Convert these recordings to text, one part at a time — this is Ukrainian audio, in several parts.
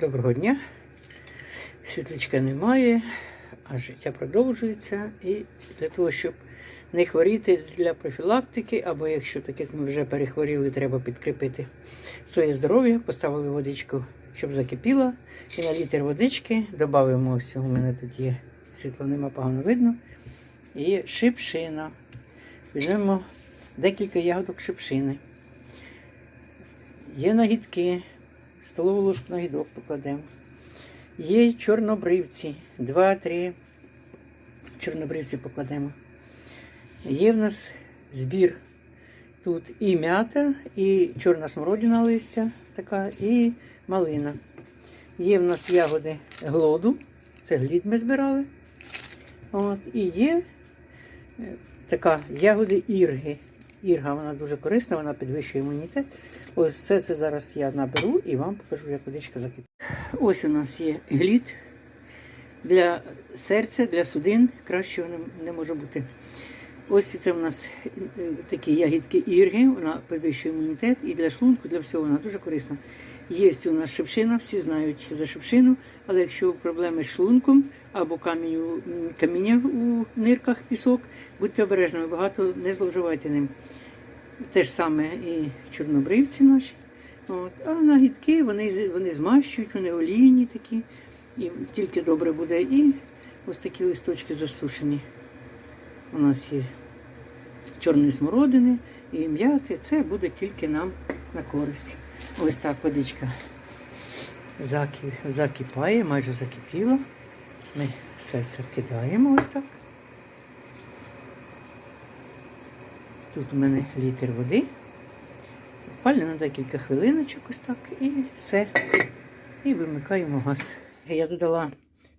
Доброго дня. Світличка немає, а життя продовжується. І для того, щоб не хворіти для профілактики, або якщо так як ми вже перехворіли, треба підкріпити своє здоров'я, поставили водичку, щоб закипіла. І на літр водички додаємо всього. У мене тут є світло, нема погано видно. І шипшина. Візьмемо декілька ягодок шипшини. Є нагідки, столову ложку нагідок покладемо. Є чорнобривці, два-три чорнобривці покладемо. Є в нас збір. Тут і м'ята, і чорна смородина листя така, і малина. Є в нас ягоди глоду, це глід ми збирали. От, і є е, така ягоди ірги. Ірга вона дуже корисна, вона підвищує імунітет. Ось все це зараз я наберу і вам покажу, як водичка закипить. Ось у нас є глід для серця, для судин. Кращого не, може бути. Ось це у нас е, такі ягідки ірги, вона підвищує імунітет і для шлунку, для всього вона дуже корисна. Є у нас шипшина, всі знають за шипшину, але якщо проблеми з шлунком або каміння у нирках, пісок, будьте обережними, багато не зловживайте ним. Те ж саме і чорнобривці наші. От. А нагідки вони, вони змащують, вони олійні такі, і тільки добре буде. І ось такі листочки засушені. У нас є чорної смородини і м'яти. Це буде тільки нам на користь. Ось так водичка закипає, майже закипіла. Ми все це вкидаємо ось так. Тут у мене літр води. Буквально на декілька хвилиночок ось так і все. І вимикаємо газ. Я додала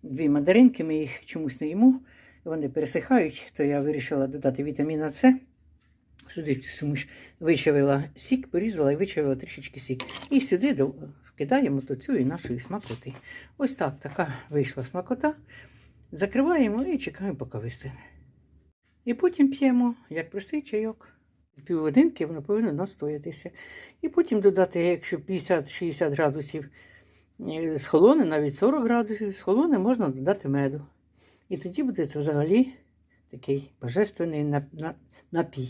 дві мандаринки, ми їх чомусь не їмо. Вони пересихають, то я вирішила додати вітаміна С. Сюди суміш вичавила сік, порізала і вичавила трішечки сік. І сюди вкидаємо до цієї нашої смакоти. Ось так така вийшла смакота. Закриваємо і чекаємо, поки вистигне. І потім п'ємо, як простий чайок. Півгодинки воно повинно настоятися. І потім додати, якщо 50-60 градусів з схолоне, навіть 40 градусів схолоне, можна додати меду. І тоді буде це взагалі такий божественний напій.